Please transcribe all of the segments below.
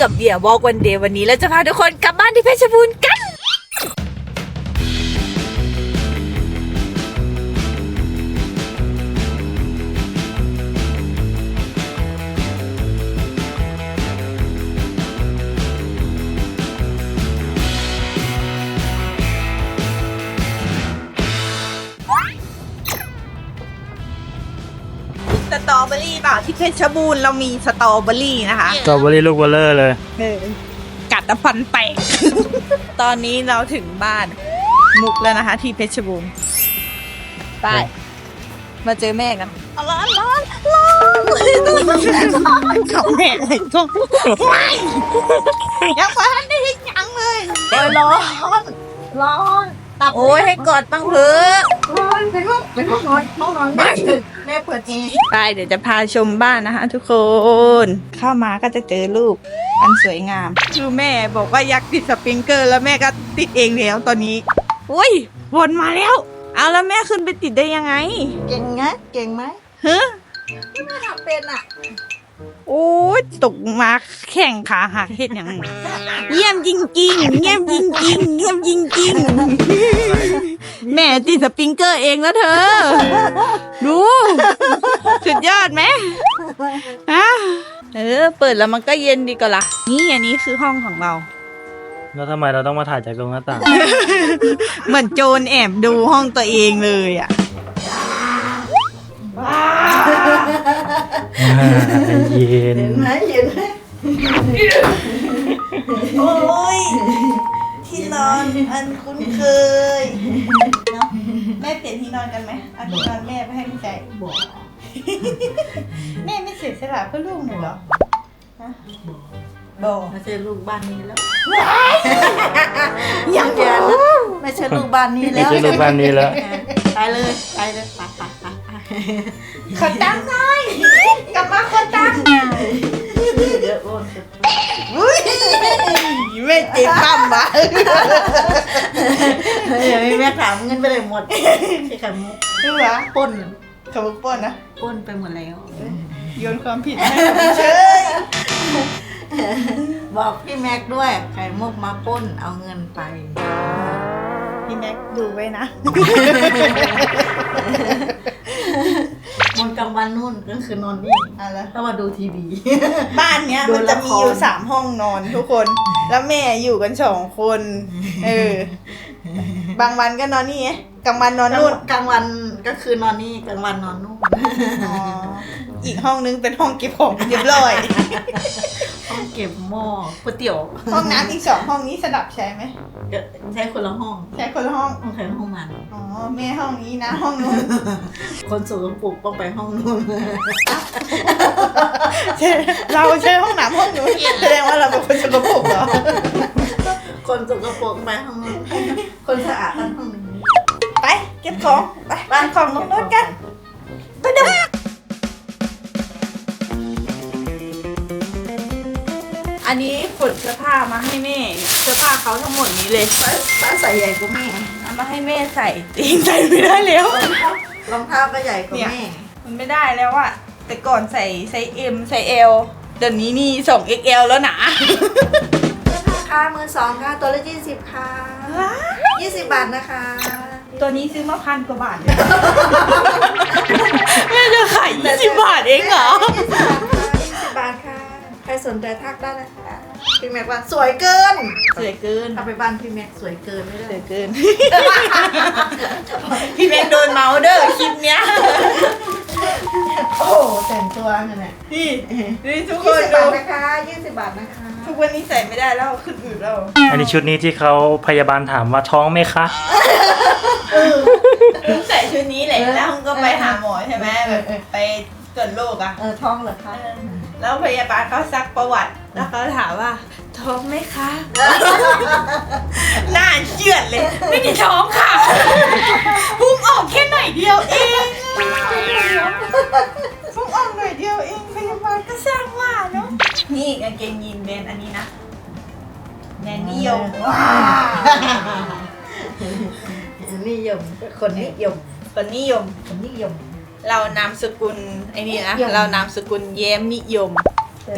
กับเบียร์วอล์กวันเดย์วันนี้เราจะพาทุกคนกลับบ้านที่เพชรบูรณ์กัน เปล่าที่เพชรบูรณ์เรามีสตรอเบอรี่นะคะ สตรอเบอรี่ลูกเบลเลอร์เลยกัดตะพันแตก ตอนนี้เราถึงบ้านมุกแล้วนะคะ ที่เพชรบูรณ์ไปมาเจอแม่กันร้อนร้อนร้อนกับแม่เลยก็ยังไม่ทันได้เห็นยังเลยโอ้ยร้อน ร้อนโอ้ยให้กอดบ้างเถอะแม่เปิดเองไปเดี๋ยวจะพาชมบ้านนะคะทุกคน เข้ามาก็จะเจอรูปอันสวยงามคือแม่บอกว่าอยากติดสปริงเกอร์ แล้วแม่ก็ติดเองแล้วตอนนี้อุ้ยวนมาแล้ว เอาแล้วแม่ขึ้นไปติดได้ยังไง เก่งนะเก่งไหมฮะที่แม่ทำเป็นอะ โอ้ยตกมาแข่งขาหักเห็ดอย่างนั้นเยี่ยมจริงๆเยี่ยมจริงๆเยี่ยมจริงๆแม่ติดสปริงเกอร์เองแล้วเธอ ดู สุดยอดไหมฮะเออ เปิดแล้วมันก็เย็นดีกว่าละนี่อันนี้คือห้องของเรา แล้วทำไมเราต้องมาถ่ายจากตรงหน้าต่าง เหมือนโจรแอบดูห้องตัวเองเลยอะ เย็นเห็นไหมเห็นไหมโอ้ย ที่นอนอันคุ้นเคยเนาะแม่เปลี่ยนที่นอนกันไหมเอาที่นอนแม่ไปให้พี่ใจบอกแม่ไม่เสียสละเพื่อลูกหนูเหรอฮะบอกไม่ใช่ลูกบ้านนี้แล้วยังเดียวไม่ใช่ลูกบ้านนี้ไม่แล้ว ใช่ลูกบ้านนี้แล้ว ไปเลย ไปเลยไปไปไปไป ขอตั้งหน่อยก ลับมาขอตั้งเดี๋ยวโอนอุ้ยไม่เจ็บปั้มวะเดี๋ยวแม่ถามเงินไปเลยหมดที่ไข่มุกรู้วะปล้นขบุกป้นนะปล้นไปหมดแล้วโยนความผิดให้ผมเฉยบอกพี่แม็กด้วยไข่มุกมาปล้นเอาเงินไป พี่แม็กดูไว้นะ มนกลางวันนู่นก็คือนอนนี่อะไรถ้ามาดูทีวี บ้านเนี้ยดูมันจะละคร มีอยู่สามห้องนอนทุกคน แล้วแม่อยู่กันสองคน เออ บางวันก็นอนนี่ไงกลางวันนอนนู่นกลางวันก็คือนอนนี่กลางวันนอนนู่น อ๋อ อีกห้องนึงเป็นห้องเก็บของเรียบร้อย ห้องเก็บหม้อก๋วยเตี๋ยวห้องน้ำอีกสองห้องนี้สลับใช้ไหมเดี๋ยวใช้คนละห้องใช้คนละห้องห้องใครห้องมัน อ๋อแม่ห้องนี้นะห้องนู้นคนสูงปลุกต้องไปห้องนู้นใช่เราใช้ห้องน้ำห้องนู้นแสดงว่าเราเป็นคนสกปรกเหรอคนสกปรกไปห้องนู้นคนสะอาดไปห้องนี้ไปเก็บของไปไปของลงรถกันไปเดูอั นนี้ขนเสื้อผ้ามาให้แม่เนี่ยเสื้อผ้าเขาทั้งหมดนี้เลยป้าป้าใส่ใหญ่กว่าแม่เอามาให้แม่ใส่ตีงใส่ไม่ได้แล้ว รองเท้าก็ใหญ่กว่าแม่ มันไม่ได้แล้วอะแต่ก่อนใส่ไซส์ M ไซส์ L เดี๋ยวนี้นี่ส่ง XL แล้วนะค่ามือสองค่ะตัวละยี่สิบค่ะยี่สิบบาทนะคะ ตัวนี้ซื้อมาพันกว่าบาทเลยแม่จะขายยี่สิบบาทเองเหรอยี่สิบบาทค่ะใค รสนใจทักได้นะคะพี่แม็กว่าสวยเกินสวยเกินเอาไปบ้านพี่แม็กสวยเกินไม่ได้สวยเกิน พี่แม็กโดนเมาส์เด้อคลิปเนี้ยโอ้แต่งตัวนั่นแหละนี่นี่ทุกคยี่นสิบดูบาทนะคะยี่สิบบาทนะคะทุกวันนี้ใส่ไม่ได้แล้วขึ้นอืดแล้วอันนี้ชุดนี้ที่เขาพยาบาลถามว่าท้องไหมคะใส่ชุดนี้แหละแล้วก็ไปหาหมอใช่ไหมแบบไปตรวจโรคอะเออท้องเหรอคะ แล้วพยาบาลเขาซักประวัติ แล้วเขาถามว่าท้องไหมคะ หน้าเชือดเลย ไม่ได้ท้องค่ะพุ่งออกแค่หน่อยเดียวเองพุ่งออกหน่อยเดียวเองพยาบาลก็สร้างว่าเนาะ นี่กางเกงยีนแบรนด์อันนี้นะแบรนด์นิยมว้านิยมคนนิยมคนนิยมคนนิยม เรานามสกุลไอ้นี่นะนิยม เรานามสกุลแย้มนิยม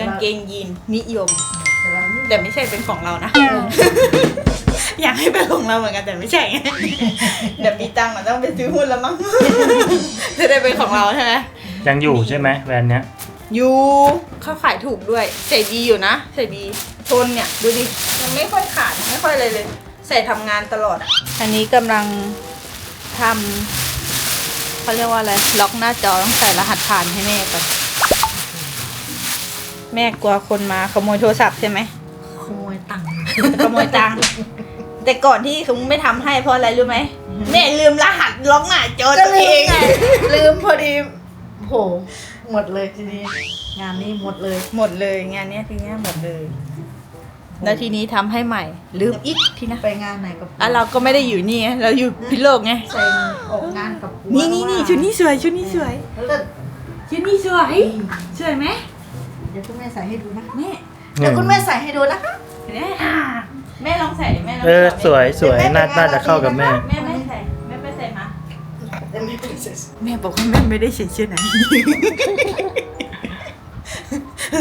กางเกงยีนนิยม แต่เรานี่แต่ไม่ใช่เป็นของเรานะ อยากให้เป็นของเราเหมือนกันแต่ไม่ใช่ไงเดี๋ยวมีตังค์มันต้องไปซื้อหุ้นแล้วมั้ง จะได้เป็นของเราใช่ไหมยังอยู่ใช่ไหมแบรนด์เนี้ยอยู่เขาขายถูกด้วยใส่ดีอยู่นะใส่ดีทนเนี่ยดูดิยังไม่ค่อยขาดยังไม่ค่อยเลยเลย ใส่ทำงานตลอดอันนี้กำลังทำ เขาเรียกว่าอะไร ล็อกหน้าจอต้องใส่รหัสผ่านให้แม่ก่อน แม่กลัวคนมาขโมยโทรศัพท์ใช่ไหม ขโมยตังค์ขโมยตังค์แต่ก่อนที่เขาไม่ทำให้เพราะอะไรรู้ไหมแม่ลืมรหัสล็อกหน้าจอตัวเองลืมพอดีโหหมดเลยทีนี้งานนี้หมดเลย หมดเลยงานเนี้ยทีเนี้ยหมดเลย แล้วทีนี้ทำให้ใหม่ ลืมอีกทีนะไปงานไหนกับอะเราก็ไม่ได้อยู่นี่ไงเราอยู่พิษโลกไงใส่ออกงานกับผัวนี่นี่นี่ชุดนี้สวยชุดนี้สวยเลิศชุดนี้สวยสวยไหมเดี๋ยวคุณแม่ใส่ให้ดูนะแม่เดี๋ยวคุณแม่ใส่ให้ดูนะคะแม่อะแม่ลองใส่แม่ลองเออใสวยสวยน่าน่าจะเข้ากับแม่ แม่ไม่ใส่แม่ไม่ใส่มาเดี๋ยวแม่ใส่แม่บอกว่าแม่ไม่ได้ใส่เสื้อไหน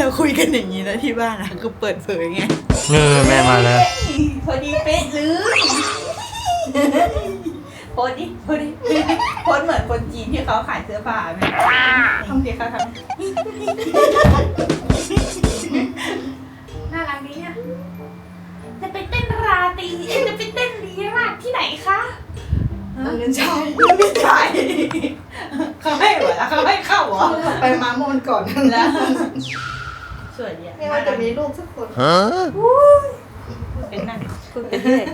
เราคุยกันอย่างนี้นะที่บ้านนะคือเปิดเผยไงเออแม่มาแล้ว พอดีเป๊ะเลยโพสดิโพสดิโพสเหมือนคนจีนที่เขาขายเสื้อผ้าไหมทำเดียวเขาทำน่ารักดีอะจะไปเต้นราตรีเอ้ยจะไปเต้นลีลาดที่ไหนคะเอาเงินใช้ไม่ใช่เขาให้เหรอแล้วเขาให้เข้าเหรอไปมาเมื่อวันก่อนแล้วสวยดีอะไม่ว่าจะมีลูกสักคน เป็นนั่งพูดไปเรื่อย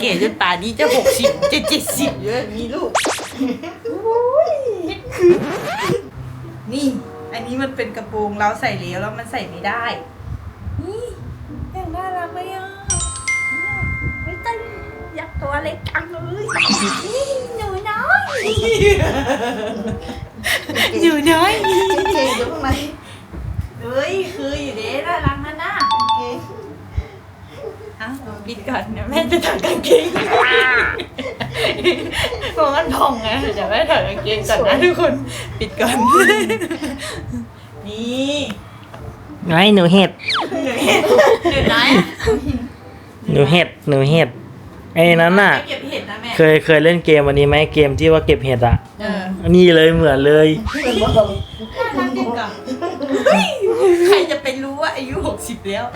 เก๋จนป่านนี้จะหกสิบจะเจ็ดสิบเยอะมีลูก นี่ อันนี้มันเป็นกระโปรงเราใส่แล้วแล้วมันใส่ไม่ได้ นี่ยังน่ารักไหมอะไม่ต้องอยากตัวเล็กจังเลยนี่หนูน้อยหนูน้อย เก่งอยู่ข้างใน เฮ้ยคืออยู่เด้น่ารักนะน่ะเก่งอะปิดก่อนเดี๋ยวแม่จะถอดกางเกงเพราะมันพองไงเดี๋ยวแม่ถอดกางเกงก่อนนะทุกคนปิดก่อนนี่ไงหนูเห็ดเดี๋ยวนะหนูเห็ดหนูเห็ดไอ้นั้นน่ะไม่เก็บเห็ดนะแม่เคยเคยเล่นเกมวันนี้ไหมเกมที่ว่าเก็บเห็ดอะเออนี่เลยเหมือนเลยเป็นบอกน่ารั สิบแล้ว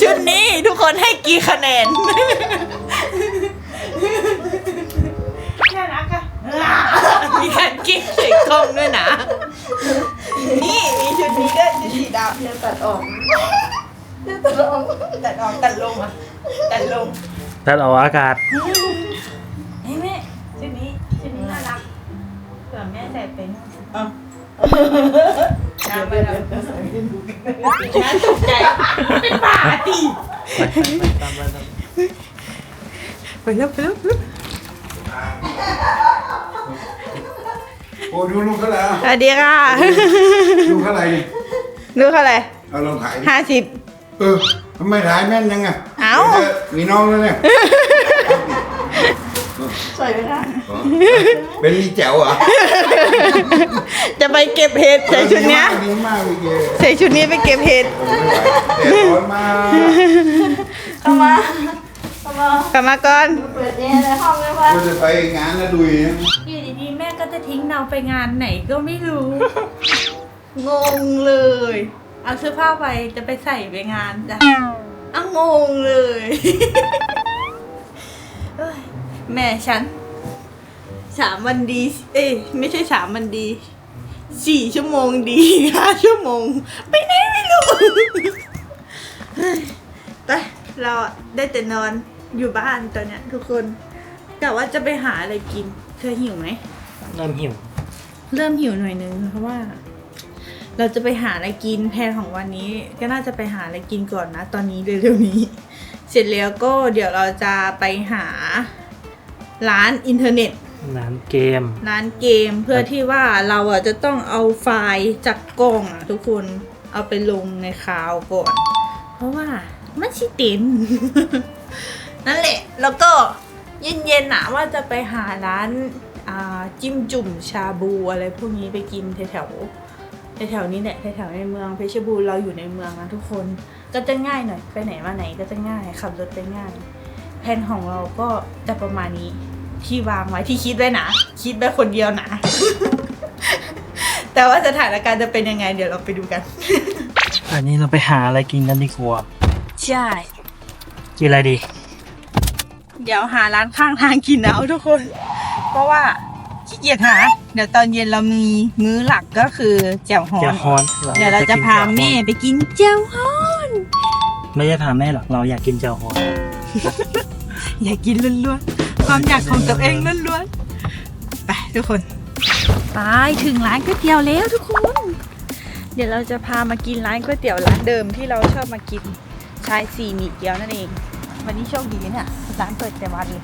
ชุดนี้ทุกคนให้กี่คะแนน น่ารักอะมีการกิ๊กใส่กล้องด้วยนะ นี่มีชุดนี้ด้วยชุดสีดำเดี๋ยวตัดออกเดี๋ยวตัดออกตัดออกตัดลงอะตัดลงตัดออกอากาศเฮ้ยแม่ชุดนี้ชุดนี้น่ารักเผื่อแม่ใส่เป็นอะ น้ำไปแล้วน้าตกใจเป็นบ้าตีไปแล้วไปแล้วโอ้ดูลูกเขาแล้วสวัสดีค่ะลูกเท่าไหร่นี่ดูเท่าไหร่เอาลองถ่ายดิห้าสิบเออทำไมถ่ายแม่นยังอะเอ้ามีน้องแล้วเนี่ยใส่ไม่ได้อ๋อ เป็นลีแจ๋วเหรอจะไปเก็บเห็ดใส่ชุดเนี้ยดีมากเลยเกใส่ชุดนี้ไปเก็บเห็ดแต่ร้อนมากเข้ามาเข้ามากลับมาก่อนเปิดแอร์ในห้องเลยว่าก็จะไปงานแล้วดุยนะอยู่ดีๆแม่ก็จะทิ้งเราไปงานไหนก็ไม่รู้ งงเลย เอาเสื้อผ้าไปจะไปใส่ไปงานจ้ะอะงงเลยเอ้ยแม่ฉัน สามวันดี เอ้ยไม่ใช่สามวันดี สี่ชั่วโมงดีห้าชั่วโมง ไปไหนไม่รู้เฮ้ยแต่เราอะได้แต่นอนอยู่บ้านตอนเนี้ยทุกคนกะว่าจะไปหาอะไรกิน เธอหิวไหม เริ่มหิว เริ่มหิวหน่อยนึงเพราะว่า เราจะไปหาอะไรกินแพลนของวันนี้ ก็น่าจะไปหาอะไรกินก่อนนะ ตอนนี้เร็วๆนี้ เสร็จแล้วก็เดี๋ยวเราจะไปหาร้านอินเทอร์เน็ต ร้านเกม ร้านเกมเพื่อที่ว่าเราอะจะต้องเอาไฟล์จากกล้องอะทุกคนเอาไปลงในคลาวด์ก่อน เพราะว่ามันชิเต็ม นั่นแหละ แล้วก็เย็นๆนะว่าจะไปหาร้านอ่าจิ้มจุ่มชาบูอะไรพวกนี้ไปกินแถวแถวๆแถวๆนี้แหละแถวๆในเมืองเพชรบูรณ์เราอยู่ในเมืองนะทุกคนก็จะง่ายหน่อยไปไหนมาไหนก็จะง่ายขับรถไปง่าย แผนของเราก็จะประมาณนี้ ที่วางไว้ที่คิดไว้นะ คิดไว้คนเดียวนะ แต่ว่าสถานการณ์จะเป็นยังไง เดี๋ยวเราไปดูกัน อันนี้เราไปหาอะไรกินกันดีกว่าใช่ กินอะไรดี เดี๋ยวหาร้านข้างทางกินเอาทุกคน เพราะว่าขี้เกียจหา เดี๋ยวตอนเย็นเรามีมื้อหลักก็คือแจ่วฮอเจ้านฮอนเดี๋ยวเราจะพาแม่ไปกินแจ่วฮอนไม่ได้พาแม่หรอกเราอยากกินเจ้าฮอน อยากกินล้วนๆ ความอยากของตัวเองล้วนๆไปทุกคน ไปถึงร้านก๋วยเตี๋ยวแล้วทุกคน เดี๋ยวเราจะพามากินร้านก๋วยเตี๋ยวร้านเดิมที่เราชอบมากินชายสี่หมี่เกี๊ยวนั่นเอง วันนี้โชคดีเนี่ยร้านเปิดแต่วันเลย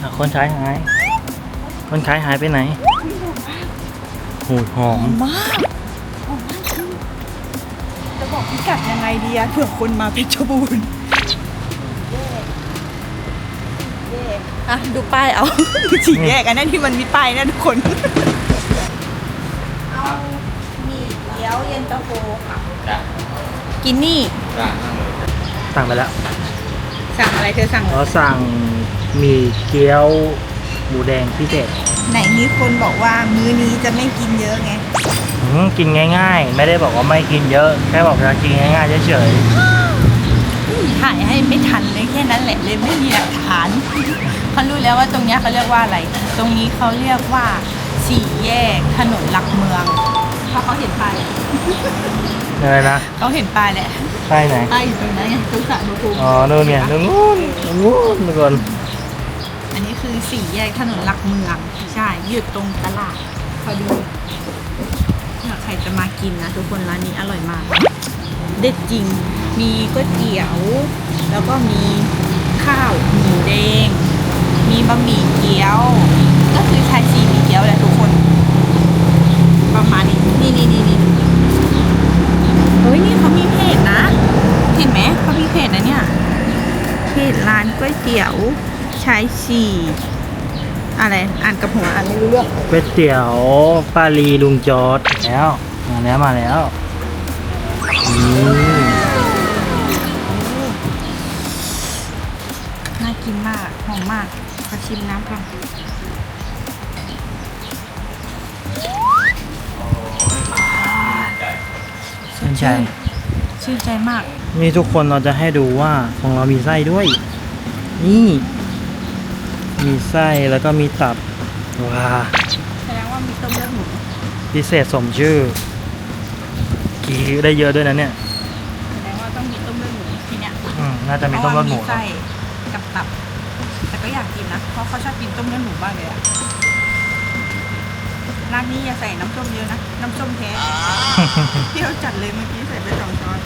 อะคนขายหาย คนขายหายไปไหนหูหอมมากหอมมากคือจะบอกพิกัดยังไงดีอะเผื่อคนมาเพชรบูรณ์ อะดูป้ายเอาสี่แยกอันนั้นที่มันมีป้ายนะทุกคน เอาหมี่เกี๊ยวเย็นตาโฟค่ะกินนี่สั่งไปแล้วสั่งอะไรเธอสั่ง เราสั่งหมี่เกี๊ยวหมูแดงพิเศษไหนมีคนบอกว่ามื้อนี้จะไม่กินเยอะไง อืมกินง่าย ๆ ไม่ได้บอกว่าไม่กินเยอะ แค่บอกจะกินง่ายๆเฉย ถ่ายให้ไม่ทันเลยแค่นั้นแหละเลยไม่มีหลักฐานเขารู้แล้วว่าตรงเนี้ยเขาเรียกว่าอะไร ตรงนี้เขาเรียกว่าสี่แยกถนนหลักเมืองเพราะเขาเห็นป้ายๆอะไรนะเขาเห็นป้ายแหละใช่ไหนป้ายอยู่ตรงนั้นไงตรงสระนุภูมิอ๋อนู่นเนี่ยตรงนู้นตรงนู้นทุกคนอันนี้คือสี่แยกถนนหลักเมืองใช่อยู่ตรงตลาดพอดูถ้าใครจะมากินนะทุกคนร้านนี้อร่อยมาก เด็ดจริง มีก๋วยเตี๋ยว แล้วก็มีข้าวหมูแดง มีบะหมี่เกี๊ยว ก็คือชายซีหมี่เกี๊ยวแหละทุกคน ประมาณนี้ นี่นี่นี่นี่เฮ้ยนี่เขามีเพจนะ เห็นไหมเขามีเพจนะเนี่ยเพจร้านก๋วยเตี๋ยวชายซีอะไร อ่านกับหัวอ่านไม่รู้เรื่องก๋วยเตี๋ยวปาลีลุงจอร์ดแล้ว มาแล้วมาแล้ว น่ากินมาก หอมมากขอชิมน้ำก่อนชื่นใจ ชื่นใจมาก นี่ทุกคนเราจะให้ดูว่าของเรามีไส้ด้วย นี่ มีไส้แล้วก็มีตับว้าแสดงว่ามีต้มเลือดหมูพิเศษสมชื่อ กี่ได้เยอะด้วยนะเนี่ย แสดงว่าต้องมีต้มเลือดหมูที่เนี้ยอืมน่าจะมีต้มเลือดหมูเพราะว่าไส้กับตับ แต่ก็อยากกินนะ เพราะเขาชอบกินต้มเลือดหมูมากเลยอะร้านนี้อย่าใส่น้ำส้มเยอะนะ น้ำส้มแท้เปรี้ยวจัดเลยเมื่อกี้ใส่ไปสองช้อน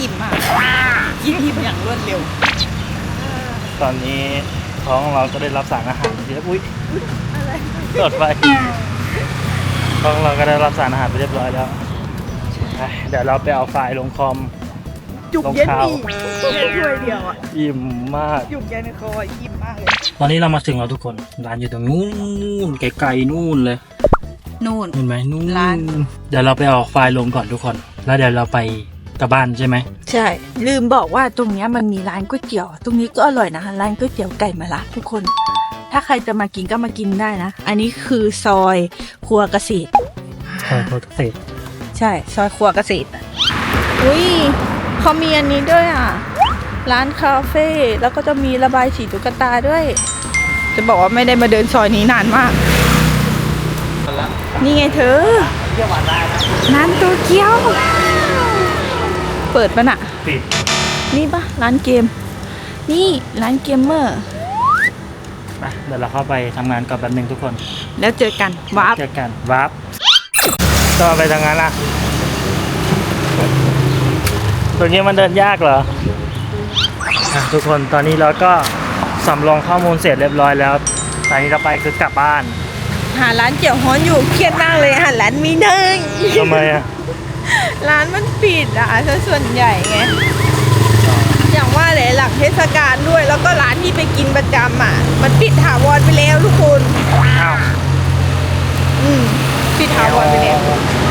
อิ่มมากกินที่อย่างรวดเร็ว ตอนนี้ท้องเราก็ได้รับสารอาหารเยอะอุ้ย เกิดไฟท้องเราก็ได้รับสารอาหารไปเรียบร้อยแล้วไปเดี๋ยวเราไปเอาไฟล์ลงคอม จุกเย็นนี่แค่ถ้วยเดียวอะอิ่มมาก จุกเย็นในคออิ่มมากเลย ตอนนี้เรามาถึงแล้วทุกคน ร้านอยู่ตรงนู้นไกลๆนู่นเลย นู่น เห็นไหมนู่น ร้าน เดี๋ยวเราไปเอาไฟล์ลงก่อนทุกคน แล้วเดี๋ยวเราไปกลับบ้านใช่ไหม ใช่ ลืมบอกว่าตรงเนี้ยมันมีร้านก๋วยเตี๋ยว ตรงนี้ก็อร่อยนะ ร้านก๋วยเตี๋ยวไก่มะระทุกคน ถ้าใครจะมากินก็มากินได้นะ อันนี้คือซอยครัวเกษตรใช่โปรเซสใช่ ซอยครัวเกษตรอุ้ยเขามีอันนี้ด้วยอะ ร้านคาเฟ่แล้วก็จะมีระบายสีตุ๊กตาด้วย จะบอกว่าไม่ได้มาเดินซอยนี้นานมาก นี่ไงเธอเที่ยวหวานได้นะร้านโตเกียว เปิดปะน่ะปิดนี่ปะร้านเกม นี่ร้านเกมเมอร์ไป เดี๋ยวเราเข้าไปทำงานก่อนแป๊บนึงทุกคน แล้วเจอกันวาร์ปเจอกันวับก็ไปทำงานละตรงนี้มันเดินยากเหรออะทุกคนตอนนี้เราก็สำรองข้อมูลเสร็จเรียบร้อยแล้ว ตอนนี้เราไปคือกลับบ้านหาร้านเจียวฮ้อนอยู่เครียดมากเลยหาร้านไม่ได้ทำไมอะ ร้านมันปิดอะซะส่วนใหญ่ไงอย่าง ว่าแหละหลังเทศกาลด้วย แล้วก็ร้านที่ไปกินประจำอะ มันปิดถาวรไปแล้วทุกคนอ้าวอืมปิดถาวรไปแล้ว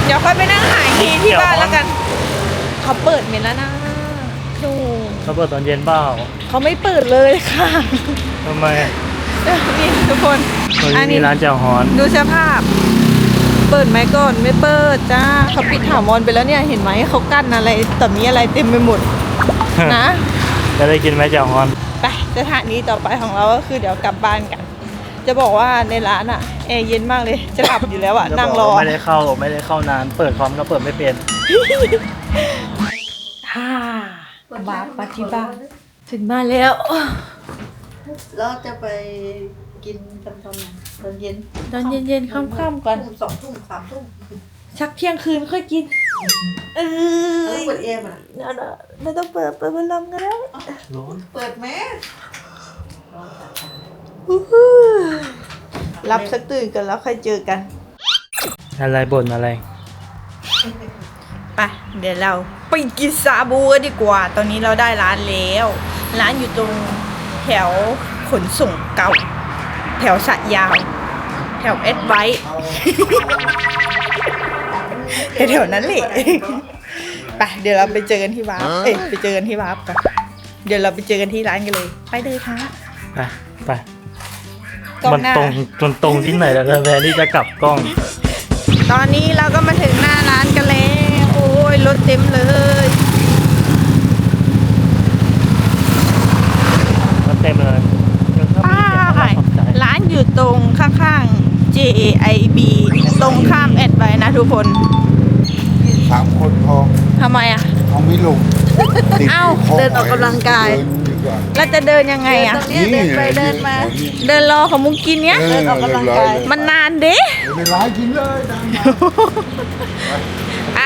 เดี๋ยวค่อยไปนั่งหาทีที่บ้านแล้วกันเขาเปิดเมนแล้วนะดูเขาเปิดตอนเย็นเปล่าเขาไม่เปิดเลยค่ะทำไมนี่ทุกคนเฮ้ยอันนี้มีร้านแจ่วฮอนดูสภาพ เปิดไหมก่อนไม่เปิดจ้าเขาปิดถาวรไปแล้วเนี่ยเห็นไหมเขากั้นอะไรแต่มีอะไรเต็มไปหมดนะ จะได้กินไหมแจ่วฮอน ไปสถานีต่อไปของเราก็คือเดี๋ยวกลับบ้านกัน จะบอกว่าในร้านอะแอร์เย็นมากเลยจะหลับอยู่แล้วอะจะนั่งบกรอว่าไม่ได้เข้าไม่ได้เข้านาน เปิดคอมก็เปิดไม่เป็นฮ่าบาปฏิบัติถึงบ้านแล้วเราจะไปกินกันตอนไหนตอนเย็นตอนเย็นๆค่ำๆก่อนทุ่มสองทุ่มสามทุ่มชักเที่ยงคืนค่อยกิน เอเอออเปิดเอ็มอะเดี๋ยวๆไม่ต้องเปิดเปิดพัดลมกันแล้วร้อนเปิดแมสอู้หู้รับสักตื่นกันแล้วค่อยเจอกัน อะไรบ่นอะไร ไปเดี๋ยวเราไปกินซาบูกันดีกว่า ตอนนี้เราได้ร้านแล้ว ร้านอยู่ตรงแถวขนส่งเก่า แถวสะยาว แถวเอ็ดไวท์ แถวๆนั้นแหละไปเดี๋ยวเราไปเจอกันที่วาร์ปเอ้ยไปเจอกันที่วาร์ปกันเดี๋ยวเราไปเจอกันที่ร้านกันเลย ไปเลยค่ะไปไปกล้องมันหน้า ตรงจนตรงที่ไหนแล้วนะแพนที่จะกลับกล้อง ตอนนี้เราก็มาถึงหน้าร้านกันแล้ว โอ้ยรถเต็มเลย มันเต็มเลยยังถ้ามีเสียงอะไรขอบใจร้านอยู่ตรงข้างๆ JAIB ตรงข้ามแอดไว้นะทุกคนสามคนพอทำไมอะ เอาไม่ลงติดเอ้ายู่ข้เดินออกกำลังกาย เดินดีกว่าเราจะเดินยังไงอะตรงเนี้ยเดินไปเดินมา เดินรอของมุกกินเนี้ย เดินออกกำลังกาย มันนานเด้ไม่เป็นไรกินเลยตามมาไอ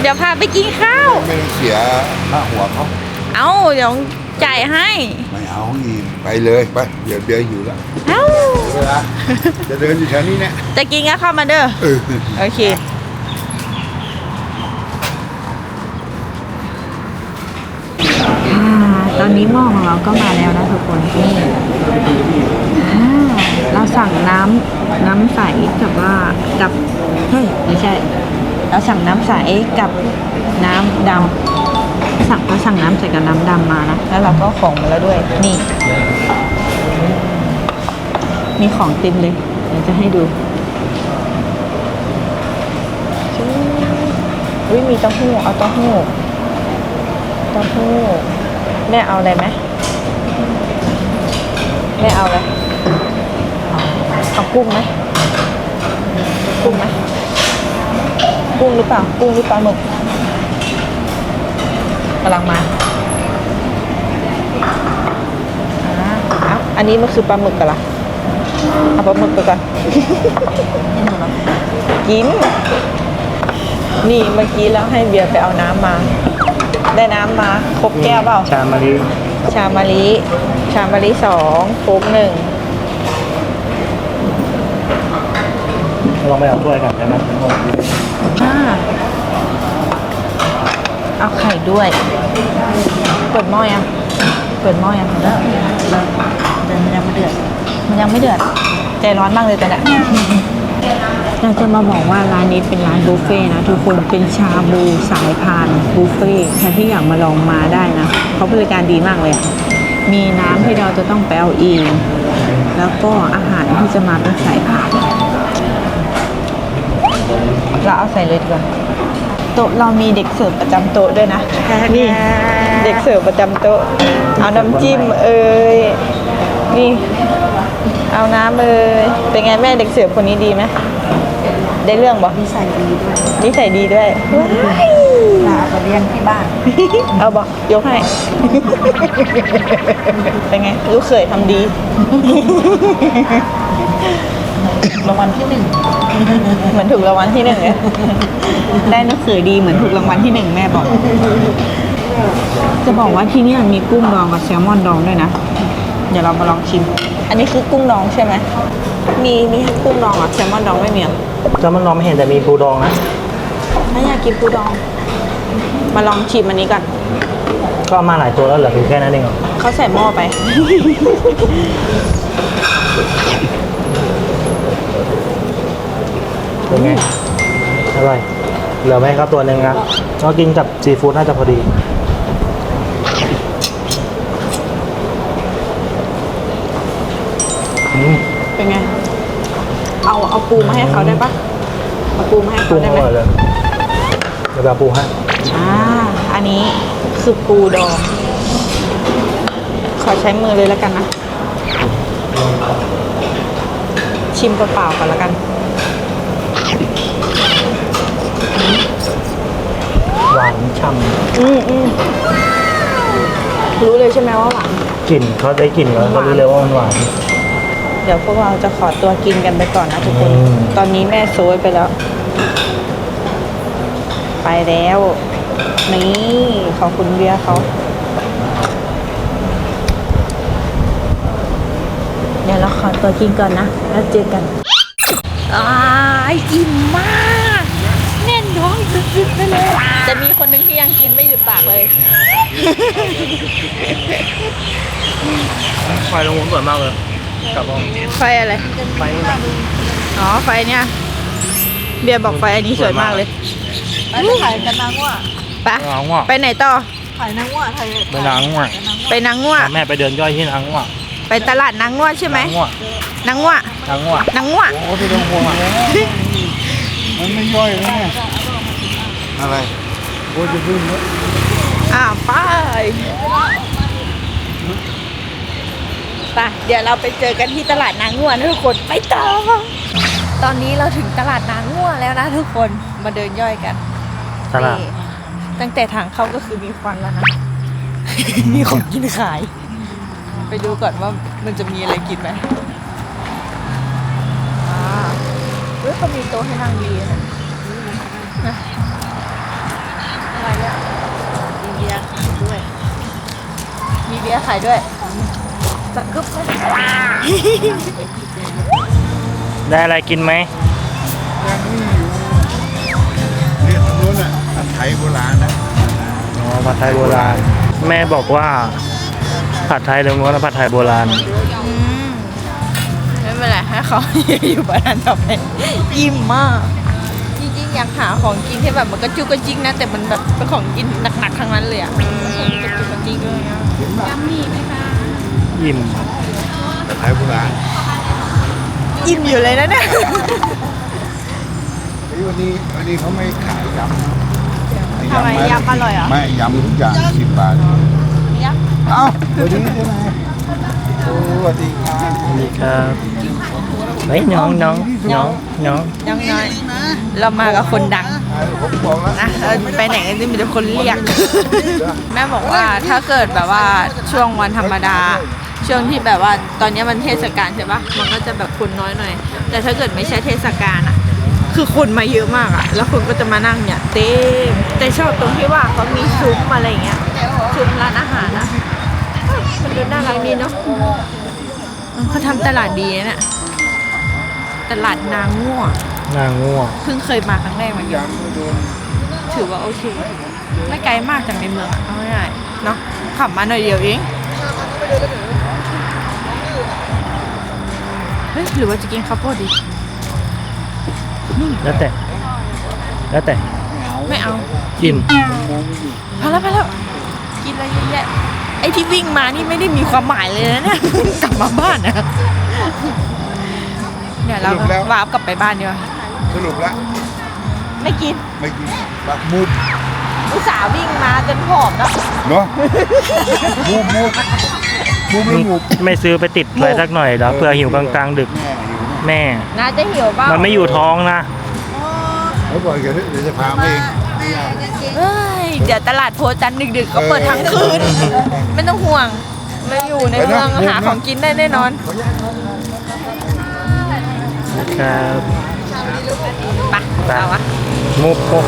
เดี๋ยวพาไปกินข้าว ไม่ต้องเสียค่าหัวเขาเอาเดี๋ยวจ่ายให้ ไม่เอาอีก ไปเลยไปเดี๋ยวเดี๋ยวอยู่แล้วเอ้าเวลาจะเดินอยู่แถวนี้เนี่ยจะกินก็เข้ามาเด้อเออโอเคตอนนี้หม้อของเราก็มาแล้วนะทุกคนนี่อ่าเราสั่งน้ำน้ำใสกับว่ากับเฮ้ยไม่ใช่ เราสั่งน้ำใสกับน้ำดำสั่งเราสั่งน้ำใสกับน้ำดำมานะแล้วเราก็ของมาแล้วด้วยนี่ มีของเต็มเลย เดี๋ยวจะให้ดูวิมีเต้าหู้ เอาเต้าหู้ เต้าหู้ แม่เอาอะไรไหมแม่เอาอะไร เอากุ้งไหมกุ้งไหมกุ้งหรือเปล่า กุ้งหรือปลาหมึกกำลังมาอ่าเอาอันนี้มันคือปลาหมึกกันละ เอาปลาหมึกไปก่อน กิน นี่เมื่อกี้แล้วให้เบียร์ไปเอาน้ำมา ได้น้ำมา ครบแก้วเปล่า ชามารีชามาลิชามาลิสองโค้กหนึ่งลองไปเอาถ้วยกันใช่ไหมอ่าเอาไข่ด้วย เปิดหม้อยัง เปิดหม้อยังแล้ว มันยังไม่เดือด ใจร้อนมากเลยแต่เนี่ยอยากจะมาบอกว่าร้านนี้เป็นร้านบุฟเฟ่ต์นะทุกคนเป็นชาบูสายพานบุฟเฟ่ต์ใครที่อยากมาลองมาได้นะเขาบริการดีมากเลยอะมีน้ำที่เราจะต้องไปเอาเองแล้วก็อาหารที่จะมาเป็นสายพานเราเอาใส่เลยดีกว่าโต๊ะเรามีเด็กเสิร์ฟประจำโต๊ะด้วยนะนี่เด็กเสิร์ฟประจำโต๊ะเอาน้ำจิ้มเอ่ยนี่ เอาน้ำเอ่ยเป็นไงแม่เด็กเสิร์ฟคนนี้ดีไหมได้เรื่องบอกนิสัยดีด้วยนิสัยดีด้วยว้ายลาไปเลี้ยงที่บ้าน เอาบอกยกให้ เป็นไงลูกเขยทำดี รางวัลที่หนึ่งเหมือนถูกรางวัลที่หนึ่งเลยได้ลูกเขยดีเหมือนถูกรางวัลที่หนึ่งแม่บอก จะบอกว่าที่เนี่ยมีกุ้งดองกับแซลมอนดองด้วยนะ เดี๋ยวเรามาลองชิม อันนี้คือกุ้งดองใช่ไหม มีมีกุ้งดองอะแซลมอนดองไม่มีอะจะมันลองไม่เห็นแต่มีปูดองนะไม่อยากกินปูดอง มาลองชิมอันนี้ก่อน ก็เอามาหลายตัวแล้วเหลือเพียงแค่นั้นเองเหรอเขาใส่หม้อไป เป็นไงอร่อยเหลือไหมครับตัวหนึ่งนะก็กินกับซีฟู้ดน่าจะพอดีอืม เป็นไง เอาเอาปูมาให้เขาได้ปะเอาปูมาให้ปรุเขางได้อไหมร่อยเลยเดี๋ยวแบบปูให้อ่าอันนี้คือปูดอง ขอใช้มือเลยแล้วกันนะ ชิมเปล่าๆก่อนแล้วกันหวานฉ่อืมอืมรู้เลยใช่ไหมว่าหวานำกลิ่นเขาได้กลิ่นแล้วเขารู้เลยว่ามันหวาน เดี๋ยวพวกเราจะขอตัวกินกันไปก่อนนะทุกคน อืม ตอนนี้แม่โซยไปแล้ว ไปแล้ว นี่ขอบคุณเบียร์เขา เดี๋ยวเราขอตัวกินก่อนนะ แล้วเจอกันอ้ายอิ่มมาก แน่นท้องสุดๆไปเลยแต่มีคนหนึงที่ยังกินไม่หยุดปากเลยไฟลงหัวสวยมากเลย กลับห้องไฟอะไร ไฟนี่แบบอ๋อ ไฟเนี่ย เบียร์บอกไฟอันนี้สวยมากเลยไปถ่ายกันนางว่าไปนางว่ะไปไหนต่อ ถ่ายนางว่าถ่ายไปนางว่ะไปนางง่วแม่ไปเดินย่อยที่นางว่ะไปตลาดนางง่วใช่ไหมนางว่ะนางง่วนางว่ะนางง่วโอ้ที่ตรงพวงอะมันไม่ย่อยเลยเนี่ยอะไรโอ้จะพึ่งแล้วอ่าไป ไปเดี๋ยวเราไปเจอกันที่ตลาดนางง่วนนะทุกคนไปต่อ ตอนนี้เราถึงตลาดนางง่วแล้วนะทุกคนมาเดินย่อยกันตลาดนี่ตั้งแต่ทางเข้าก็คือมีควันแล้วนะ มีของกินขาย ไปดูก่อนว่ามันจะมีอะไรกินไหมอ่าเฮ้ยเขามีโต๊ะให้นั่งดีนะนะอะไรเนี่ยมีเบียร์ขายด้วย มีเบียร์ขายด้วย จะกึ๊บไหมได้อะไรกินไหมยังนี่อยู่เนี่ยตรงนู้นอะผัดไทยโบราณอะอ๋อผัดไทยโบราณ แม่บอกว่า ผัดไทยตรงนู้นนะผัดไทยโบราณไม่เป็นไรให้เขาอยู่บ้านต่อไปอิ่มมากจริงๆอยากหาของกินที่แบบมันก็จุกกระจิกนะ แต่มันแบบเป็นของกินหนักๆทั้งนั้นเลยอะของกระจุกกระจิกเลยอะ อิ่มผัดไทยโบราณอิ่มอยู่เลยนะเนี่ยเฮ้ยวันนี้วันนี้เขาไม่ขายยำทำไมยำอร่อยเหรอไม่ยำทุกอย่างสิบบาทยับเอ้าสวัสดีใช่ไหมโอ้สวัสดีครับสวัสดีครับเฮ้ยน้องน้องน้องน้องยังน้อยเรามากับคนดังผมบอกแล้วนะเราไปไหนกันจะมีแต่คนเรียก แม่บอกว่าถ้าเกิดแบบว่าช่วงวันธรรมดา ช่วงที่แบบว่าตอนนี้มันเทศกาลใช่ปะมันก็จะแบบคนน้อยหน่อย แต่ถ้าเกิดไม่ใช่เทศกาลอะคือคนมาเยอะมากอะแล้วคนก็จะมานั่งเนี่ยเต็มแต่ชอบตรงที่ว่าเขามีซุ้มอะไรอย่างเงี้ยซุ้มร้านอาหารนะมันดูน่ารักดีเนาะเออเขาทำตลาดดีนะเนี่ยตลาดนางง่วนางง่วงเพิ่งเคยมาครั้งแรกเหมือนกันถือว่าโอเค ไม่ไกลมากจากในเมืองอะเอาง่ายๆเนาะขับมาหน่อยเดียวเอง เฮ้ยหรือว่าจะกินข้าวโพดดีแล้วแต่ แล้วแต่ ไม่เอาอิ่มพอแล้วพอแล้วกินอะไรเยอะแยะไอ้ที่วิ่งมานี่ไม่ได้มีความหมายเลยนะเนี่ยกลับมาบ้านนะเดี๋ยวเราวาร์ปกลับไปบ้านดีกว่าสรุปแล้วไม่กินไม่กินปักมุดอุตส่าห์วิ่งมาจนผอมแล้วเนาะมุดมุด มุดไม่มุดไม่ซื้อไปติดไว้สักหน่อยแล้วเผื่อหิวกลางๆดึกแม่หิวแม่ น่าจะหิวเปล่ามันไม่อยู่ท้องนะเขาบอกเดี๋ยวเดี๋ยวจะพามาเองเฮ้ยเดี๋ยวตลาดโพจันทร์ดึกๆ ก็เปิดทั้งคืน ไม่ต้องห่วงเราอยู่ในเมืองหาของกินได้แน่นอนครับไปเอาวะ มุกมุก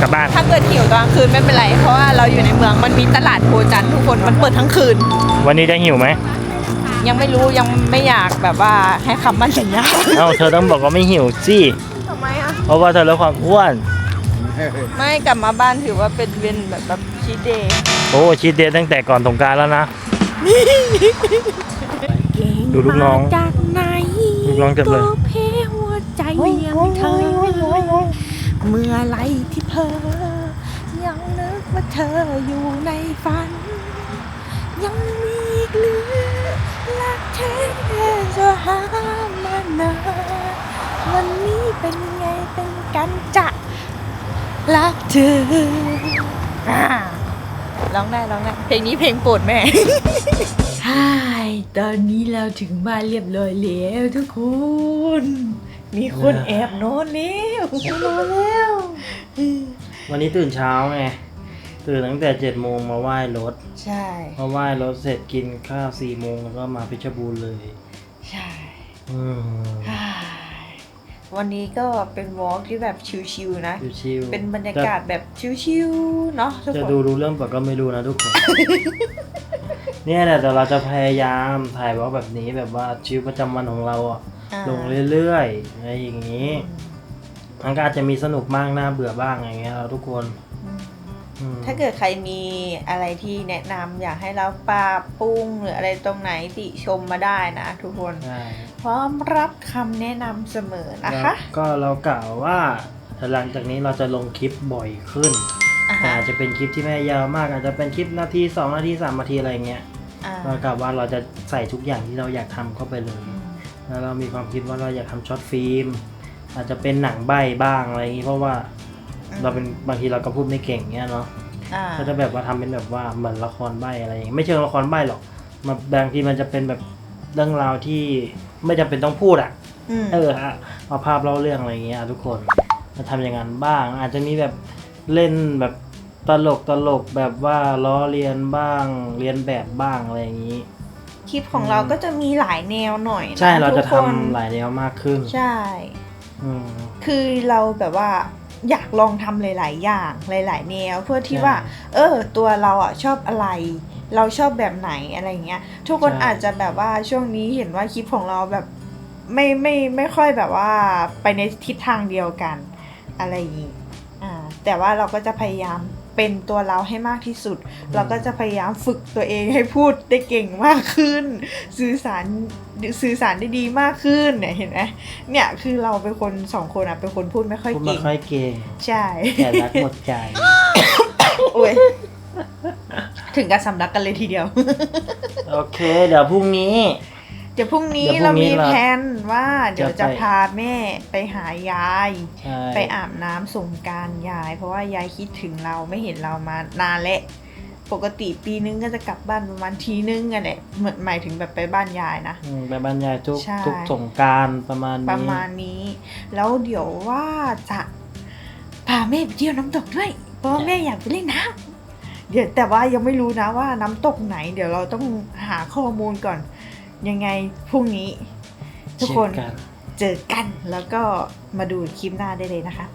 กลับบ้าน ถ้าเกิดหิวตอนกลางคืนไม่เป็นไร เพราะว่าเราอยู่ในเมืองมันมีตลาดโพจันทร์ทุกคนมันเปิดทั้งคืน วันนี้ได้หิวไหม ยังไม่รู้ยังไม่อยากแบบว่าให้คำมั่นสัญญาเอ้าเธอต้องบอกว่าไม่หิวสิทำไมอะ เพราะว่าเธอลดความอ้วน ไม่กลับมาบ้านถือว่าเป็นเวนแบบแบบชีเดย์โอ้ชีทเดย์ตั้งแต่ก่อนสงกรารแล้วนะ ดูลูกน้องจากไหนลูกน้องเต็มเลยก็เพหัวใจยังเธอ เมื่อไรที่เพอยังนึกว่าเธออยู่ในฝัน ยังมีอีกหรือรักแท้จะหามานานวันนี้เป็นไงเป็นกันจะรักเธอร้องได้ร้องได้เพลงนี้เพลงโปรดแม่ใช่ตอนนี้เราถึงบ้านเรียบร้อยแล้วทุกคน มีคนแอบนอนแล้วนอนแล้ว วันนี้ตื่นเช้าไง ตื่นตั้งแต่เจ็ดโมงมาไหว้รถ ใช่มาไหว้รถเสร็จกินข้าวสี่โมงแล้วก็มาเพชรบูรณ์เลย ใช่อืมวันนี้ก็เป็นวอล์กที่แบบชิลๆนะ ชิวๆ เป็นบรรยากาศแบบชิลๆเนาะทุกจะคนดูรู้เรื่องปะก็ไม่รู้นะทุกคน เนี่ยแหละแต่เราจะพยายามถ่ายวอล์กแบบนี้แบบว่าชีวิตประจำวันของเราอะ อ่าลงเรื่อยๆอะไรอย่างนี้มันก็อาจจะมีสนุกบ้างน่าเบื่อบ้างอย่างเงี้ยเราทุกคนอืมอืมถ้าเกิดใครมีอะไรที่แนะนำอยากให้เราปรับปรุงหรืออะไรตรงไหนติชมมาได้นะทุกคน ใช่พร้อมรับคำแนะนำเสมอนะคะแล้วก็เรากล่าวว่าหลังจากนี้เราจะลงคลิปบ่อยขึ้น อ่าแต่ฮะอาจจะเป็นคลิปที่ไม่ยาวมาก อาจจะเป็นคลิปนาทีสองนาทีสามนาทีอะไรเงี้ยอ่าเรากล่าวว่าเราจะใส่ทุกอย่างที่เราอยากทำเข้าไปเลย แล้วเรามีความคิดว่าเราอยากทำช็อตฟิล์มอาจจะเป็นหนังใบบ้างอะไรอย่างงี้เพราะว่าเราเป็นบางทีเราก็พูดไม่เก่งเงี้ยเนาะอ่าก็จะแบบว่าทำเป็นแบบว่าเหมือนละครใบอะไรอย่างงี้ไม่เชิงละครใบหรอกมันบางทีมันจะเป็นแบบเรื่องราวที่ไม่จำเป็นต้องพูดอะอืมเออฮะเอาภาพเล่าเรื่องอะไรอย่างเงี้ยทุกคนมาทำอย่างนั้นบ้าง อาจจะมีแบบเล่นแบบตลกตลกแบบว่าล้อเลียนบ้างเรียนแบบบ้างอะไรอย่างนี้ คลิปของเราก็จะมีหลายแนวหน่อยนใช่เราจะทุกทำคนหลายแนวมากขึ้นใช่ อืม คือเราแบบว่าอยากลองทำหลาย ๆ อย่างหลาย ๆ แนวเพื่อที่ใช่ว่า เออ ตัวเราอะชอบอะไร เราชอบแบบไหนอะไรเงี้ย ทุกคนใช่ อาจจะแบบว่าช่วงนี้เห็นว่าคลิปของเราแบบไม่ไม่ไม่ค่อยแบบว่าไปในทิศทางเดียวกันอะไรอย่างงี้อ่าแต่ว่าเราก็จะพยายาม เป็นตัวเราให้มากที่สุด เราก็จะพยายามฝึกตัวเองให้พูดได้เก่งมากขึ้น สื่อสารสื่อสารได้ดีมากขึ้นเนี่ยเห็นไหมเนี่ยคือเราเป็นคนสองคนอะเป็นคนพูดไม่ค่อยพูดไม่เก่งค่อยเก่งใช่แต่รักหมดใจโอ้ยถึงกับสำลักกันเลยทีเดียว โอเค เดี๋ยวพรุ่งนี้ เดี๋ยวพรุ่งนี้เดี๋ยวพรุ่เรางนี้มีเราแผนว่าเดี๋ยวจะจะไป พาแม่ไปหายาย ใช่ไปอาบน้ำสงกรารยาย เพราะว่ายายคิดถึงเราไม่เห็นเรามานานแล้วปกติปีนึงก็จะกลับบ้านประมาณทีนึงกันแหละเหมือนหมายถึงแบบไปบ้านยายนะ อืมไปบรรยายทุกใช่ ทุกสงกรารประมาณนี้ประมาณนี้ แล้วเดี๋ยวว่าจะพาแม่ไปเที่ยวน้ำตกด้วย เพราะว่าแม่อยากไปเล่นน้ำเดี๋ยวแต่ว่ายังไม่รู้นะว่าน้ำตกไหน เดี๋ยวเราต้องหาข้อมูลก่อน ยังไงพรุ่งนี้ ทุกคนเจอกันเจอกันแล้วก็มาดูคลิปหน้าได้เลยนะคะ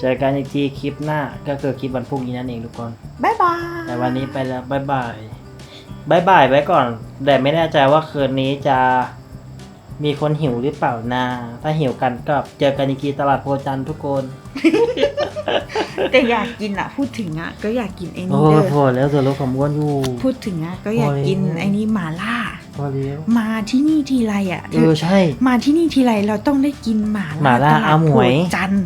เจอกันอีกทีคลิปหน้าก็คือคลิปวันพรุ่งนี้นั่นเองทุกคนบ๊ายบายแต่วันนี้ไปแล้วบายบายบายบายไว้ก่อน แต่ไม่แน่ใจว่าคืนนี้จะมีคนหิวหรือเปล่านา ถ้าหิวกันก็เจอกันอีกทีตลาดโพจันทร์ทุกคน แต่อยากกินอะ พูดถึงอะ ก็อยากกินไอ้โอ้นี่ยเด้พออแล้วส่วนลดของม้วนอยู่ พูดถึงอะก็อยากกินโอ้ยไอ้นี่หมาล่า พอแล้วมาที่นี่ทีไรอะเออใช่ มาที่นี่ทีไรเราต้องได้กินหมาหม่าล่าตลดอาหมวยโพจันทร์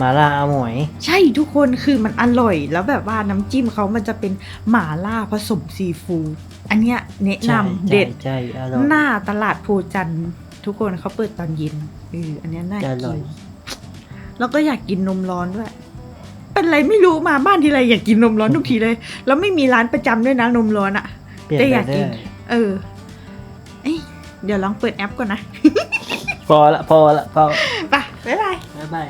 มาล่าอาหมวย ใช่ทุกคนคือมันอร่อย แล้วแบบว่าน้ำจิ้มเขามันจะเป็นหม่าล่าผสมซีฟู้ดอันเนี้ยแนะใช่นำเด็ดใช่ใช่อร่อยหน้าตลาดโพจันทร์ทุกคนเขาเปิดตอนเย็นเอออันเนี้ยน่าอกิร่อนยแล้วก็อยากกินนมร้อนด้วยเป็นไรไม่รู้มาบ้านทีไรอยากกินนมร้อนทุกทีเลย แล้วไม่มีร้านประจำด้วยนะนมร้อนอะเปลี่ยนแต่ไปอยากกินได้เออเอ้ย เดี๋ยวลองเปิดแอปก่อนนะ พอละพอละพอไปบ๊ายบาย บ๊ายบาย